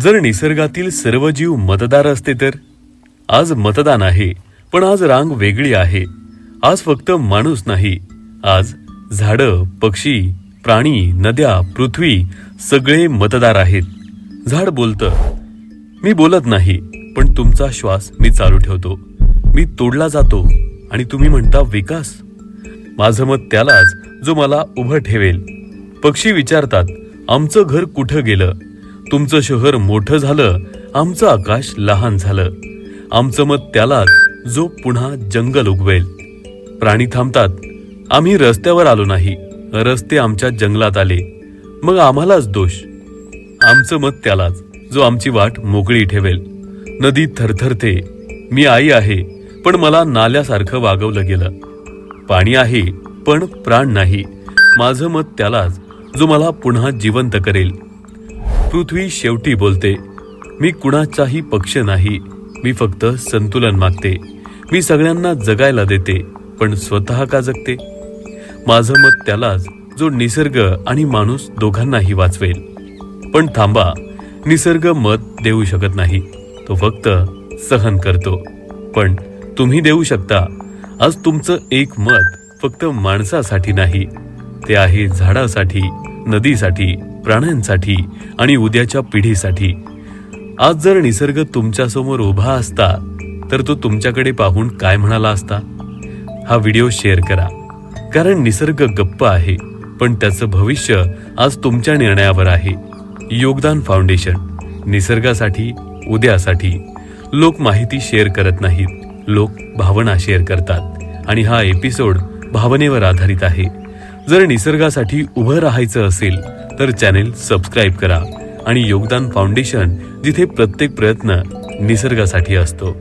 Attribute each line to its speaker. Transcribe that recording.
Speaker 1: जर निसर्गातील सर्व जीव मतदार असते तर? आज मतदान आहे पण आज रांग वेगळी आहे. आज फक्त माणूस नाही. आज झाडं पक्षी प्राणी नद्या पृथ्वी सगळे मतदार आहेत. झाड बोलतं. मी बोलत नाही पण तुमचा श्वास मी चालू ठेवतो. मी तोडला जातो आणि तुम्ही म्हणता विकास. माझं मत त्यालाच जो मला उभं ठेवेल. पक्षी विचारतात आमचं घर कुठं गेलं? तुमचं शहर मोठं झालं आमचं आकाश लहान झालं. आमचं मत त्यालाच जो पुन्हा जंगल उगवेल. प्राणी थांबतात. आम्ही रस्त्यावर आलो नाही. रस्ते आमच्या जंगलात आले. मग आम्हालाच दोष. आमचं मत त्यालाच जो आमची वाट मोकळी ठेवेल. नदी थरथरते. मी आई आहे पण मला नाल्यासारखं वागवलं गेलं. पाणी आहे पण प्राण नाही. माझं मत त्यालाच जो मला पुन्हा जिवंत करेल. पृथ्वी शेवटी बोलते मी कुणाचाही पक्ष नाही. मी फक्त संतुलन मागते. मी सगळ्यांना जगायला देते पण स्वतः का जगते? माझं मत त्यालाच जो निसर्ग आणि माणूस दोघांनाही वाचवेल. पण थांबा निसर्ग मत देऊ शकत नाही. तो फक्त सहन करतो. पण तुम्ही देऊ शकता. आज तुमचं एक मत फक्त माणसासाठी नाही. ते आहे झाडासाठी नदीसाठी. प्राण्यांसाठी आणि उद्याच्या पिढीसाठी. आज जर निसर्ग तुमच्यासमोर उभा असता तर तो तुमच्याकडे पाहून काय म्हणाला असता? हा व्हिडिओ शेअर करा. कारण निसर्ग गप्प आहे पण त्याचं भविष्य आज तुमच्या निर्णयावर आहे. योगदान फाउंडेशन. निसर्गासाठी उद्यासाठी. लोक माहिती शेअर करत नाहीत. लोक भावना शेअर करतात. आणि हा एपिसोड भावनेवर आधारित आहे. जर निसर्गासाठी उभं राहायचं असेल तर चॅनेल सबस्क्राईब करा आणि योगदान फाउंडेशन जिथे प्रत्येक प्रयत्न निसर्गासाठी असतो.